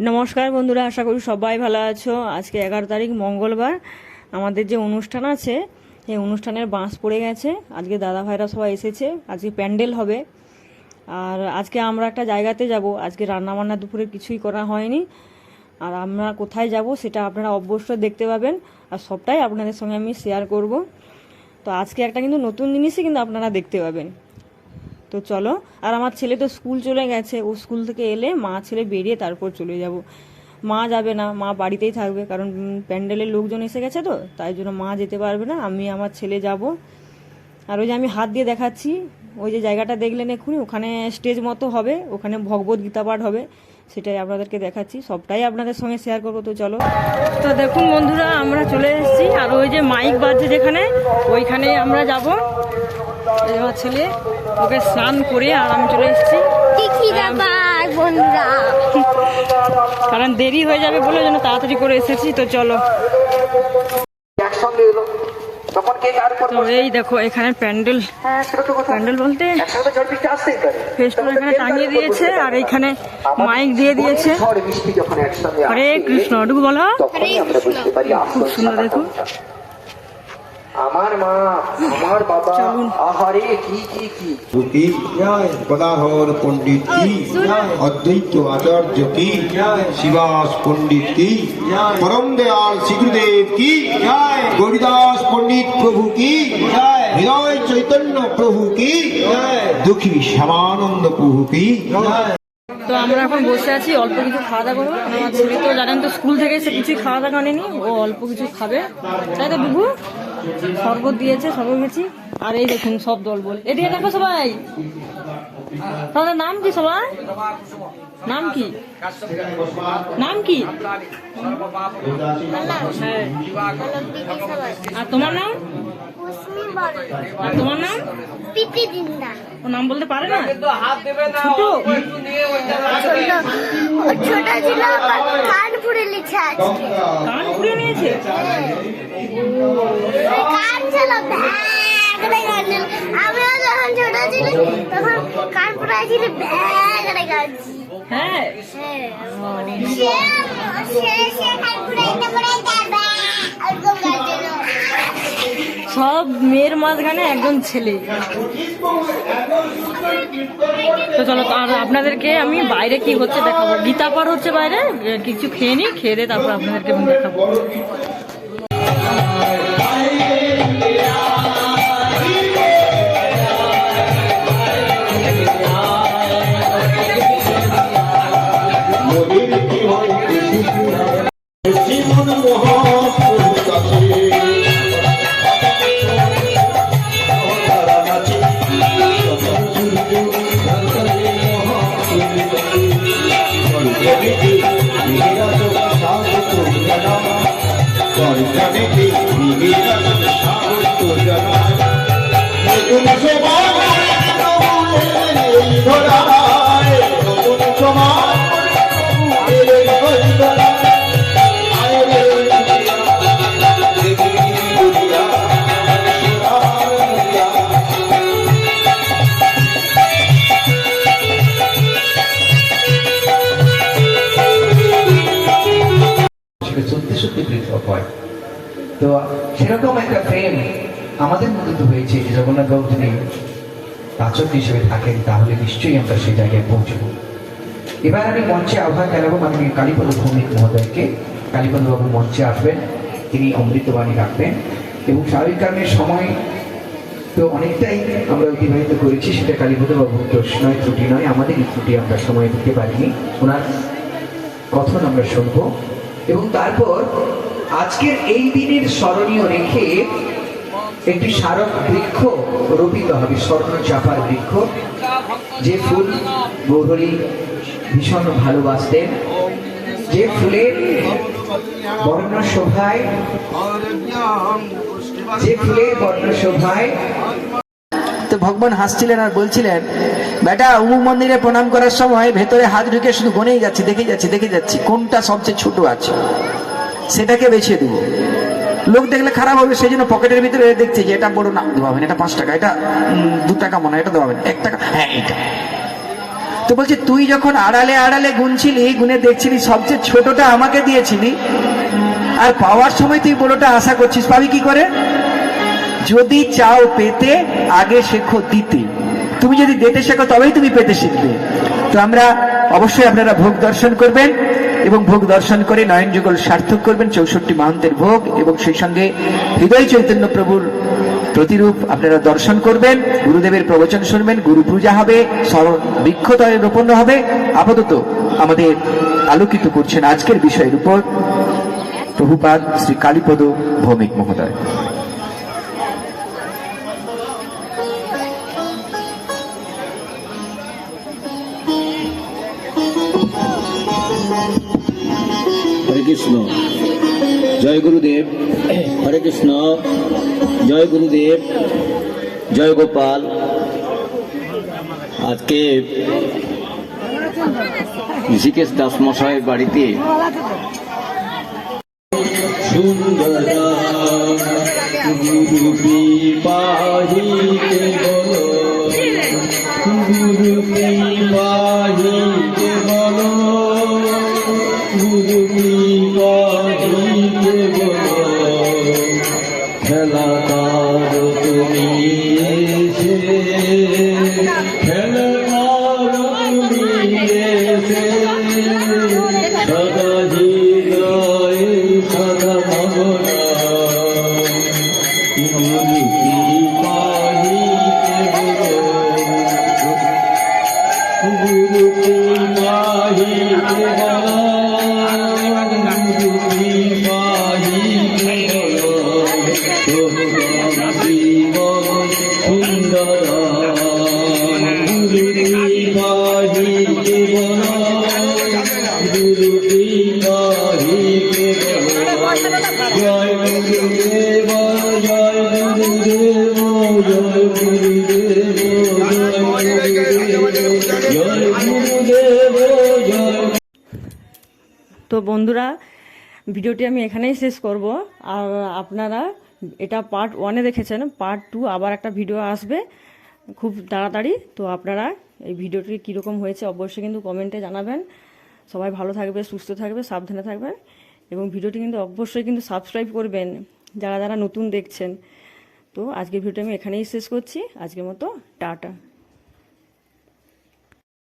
নমস্কার বন্ধুরা, আশা করি সবাই ভালো আছো। আজকে এগারো তারিখ, মঙ্গলবার। আমাদের যে অনুষ্ঠান আছে, এই অনুষ্ঠানের বাঁশ পড়ে গেছে। আজকে দাদা ভাইরা সবাই এসেছে, আজকে প্যান্ডেল হবে। আর আজকে আমরা একটা জায়গাতে যাব। আজকে রান্নাবান্না দুপুরে কিছুই করা হয়নি। আর আমরা কোথায় যাব সেটা আপনারা অবশ্যই দেখতে পাবেন। আর সবটাই আপনাদের সঙ্গে আমি শেয়ার করব। তো আজকে একটা কিন্তু নতুন জিনিসই কিন্তু আপনারা দেখতে পাবেন। তো চলো, আর আমার ছেলে তো স্কুল চলে গেছে, ও স্কুল থেকে এলে মা ছেলে বেরিয়ে তারপর চলে যাব। মা যাবে না, মা বাড়িতেই থাকবে, কারণ প্যান্ডেলের লোকজন এসে গেছে তো, তাই জন্য মা যেতে পারবে না, আমি আমার ছেলে যাব। আর ওই যে আমি হাত দিয়ে দেখাচ্ছি, ওই যে জায়গাটা দেখলেন এক্ষুনি, ওখানে স্টেজ মতো হবে, ওখানে ভগবত গীতা পাঠ হবে, সেটাই আপনাদেরকে দেখাচ্ছি, সবটাই আপনাদের সঙ্গে শেয়ার করব, তো চলো। তো দেখুন বন্ধুরা, আমরা চলে এসেছি, আর ওই যে মাইক বাজছে যেখানে ওইখানে আমরা যাব। আমার ছেলে ওকে স্নান করে আর আমি চলে এসেছি। দেখি বন্ধুরা? কারণ দেরি হয়ে যাবে বলে যেন তাড়াতাড়ি করে এসেছি তো চলো। তো এই দেখো এখানে প্যান্ডেল। হ্যাঁ প্যান্ডেল বলতে ফেস্টুন এখানে টাঙিয়ে দিয়েছে আর এইখানে মাইক দিয়ে দিয়েছে। হরে কৃষ্ণ ওটুকু বলো। আসল সুন্দর। কোনটা। আমার মা আমার বাবা আহারে কি কি কি? গদাধর পণ্ডিত কি? অদ্বৈত আচার্য কি? শিবাস পণ্ডিত কি? পরম দয়াল শ্রীগুরুদেব কি? গৌরীদাস পণ্ডিত প্রভু কি? হৃদয় চৈতন্য প্রভু কি? দুঃখী শ্যামানন্দ প্রভু কি? তো আমরা এখন বসে আছি অল্প কিছু খাওয়া দাওয়া করব। আমার ছেলে তো জানেন তো স্কুল থেকে এসে কিছুই খাওয়া দাওয়া আনেনি ও অল্প কিছু খাবে। তাই তো বুবু? শরবত দিয়েছে শরবত গেছি আর এই দেখুন সব দল বল এদিকে দেখো সবাই। তাদের নাম কি সবাই? নাম কি? নাম কি? হ্যাঁ আর তোমার নাম? আর তোমার নাম? ও নাম বলতে পারে না? ছোট। ছোট ছিল কানপুরে লিখে আছে কানপুরে নিয়েছে? কান ছিল আমিও যখন ছোট ছিল তখন কানপুরে ছিল হ্যাঁ। সে সে সে কানপুরে এটা পড়ে যাবে ওরকম গাছিল সব মেয়ের মাঝখানে একজন ছেলে। তো চলো, আর আপনাদেরকে আমি বাইরে কি হচ্ছে দেখাবো? গীতা পার হচ্ছে বাইরে কিছু খেয়ে নি খেয়ে দিয়ে তারপর আপনাদেরকে আমি দেখাবো। সত্যি সত্যি পৃথক হয় তো সেরকম একটা প্রেম আমাদের মধ্যে তো হয়েছে যে জগন্নাথ বাবু যদি পাচক হিসেবে থাকেন, তাহলে নিশ্চয়ই আমরা সেই জায়গায় পৌঁছবো। এবার আমি মঞ্চে আহ্বান জানাব মাননীয় কালীপদ ভৌমিক মহোদয়কে। কালীপদ বাবু মঞ্চে আসবেন, তিনি অমৃতবাণী রাখবেন। এবং স্বাভাবিক কারণের সময় তো অনেকটাই আমরা অতিবাহিত করেছি, সেটা কালীপদ বাবুর দোষ নয় ত্রুটি নয় আমাদেরই ত্রুটি আমরা সময় দিতে পারিনি। ওনার কথন আমরা শুনব। এবং তারপর আজকের এই দিনের স্মরণীয় রেখে একটি স্মারক বৃক্ষ রোপিত হবে, স্বর্ণ চাপার বৃক্ষ, যে ফুল গৌরী ভীষণ ভালোবাসতেন। যে ফুলের বর্ণ শোভায় যে ফুলের বর্ণ শোভায় তো ভগবান হাসছিলেন আর বলছিলেন, বেটা অমুক মন্দিরে প্রণাম করার সময় ভেতরে হাত ঢুকে শুধু গনেই যাচ্ছি দেখে যাচ্ছি দেখে যাচ্ছি, কোনটা সবচেয়ে ছোট আছে? সেটাকে বেছে দেবো। লোক দেখলে খারাপ হবে, সেই জন্য পকেটের ভিতরে দেখছে যে এটা বড় না দেওয়া এটা পাঁচ টাকা, এটা দু টাকা মনে হয়, এটা দেওয়া এক টাকা হ্যাঁ এটা তো বলছে, তুই যখন আড়ালে আড়ালে গুনছিলি, গুনে দেখছিলি, সবচেয়ে ছোটটা আমাকে দিয়েছিলি, আর পাওয়ার সময় তুই বড়টা আশা করছিস, পাবি কি করে? যদি চাও পেতে, আগে শেখো দিতে। তুমি যদি দিতে শেখো, তবেই তুমি পেতে শিখবে। তো আমরা অবশ্যই আপনারা ভোগ দর্শন করবেন এবং ভোগ দর্শন করে নয়ন যুগল সার্থক করবেন, চৌষট্টি মাহান্তের ভোগ এবং সেই সঙ্গে হৃদয় চৈতন্য প্রভুর প্রতিরূপ আপনারা দর্শন করবেন, গুরুদেবের প্রবচন শুনবেন, গুরু পূজা হবে স্মরণ বৃক্ষতয়ে রোপণ হবে। আপাতত আমাদের আলোকিত করছেন আজকের বিষয়ের উপর। প্রভুপাদ শ্রী কালীপদ ভৌমিক মহোদয়। কৃষ্ণ। জয় গুরুদেব, হরে কৃষ্ণ। জয় গুরুদেব, জয় গোপাল। আজকে ঋষিকেশ দাস মশাইয়ের বাড়িতে বলো। গুরু সদা হৃদয়ে সদা ভাবনা গুরু কি পাহিতে গুরু কি পাহিতে বলো তো বন্ধুরা, ভিডিওটি আমি এখানেই শেষ করব। আর আপনারা এটা পার্ট ওয়ানে দেখেছেন পার্ট টু আবার একটা ভিডিও আসবে খুব তাড়াতাড়ি। তো আপনারা এই ভিডিওটি কীরকম হয়েছে অবশ্যই কিন্তু কমেন্টে জানাবেন। সবাই ভালো থাকবে, সুস্থ থাকবে, সাবধানে থাকবে। এবং ভিডিওটি কিন্তু অবশ্যই কিন্তু সাবস্ক্রাইব করবেন, যারা যারা নতুন দেখছেন। তো আজকের ভিডিওটা আমি এখানেই শেষ করছি। আজকের মতো, টাটা।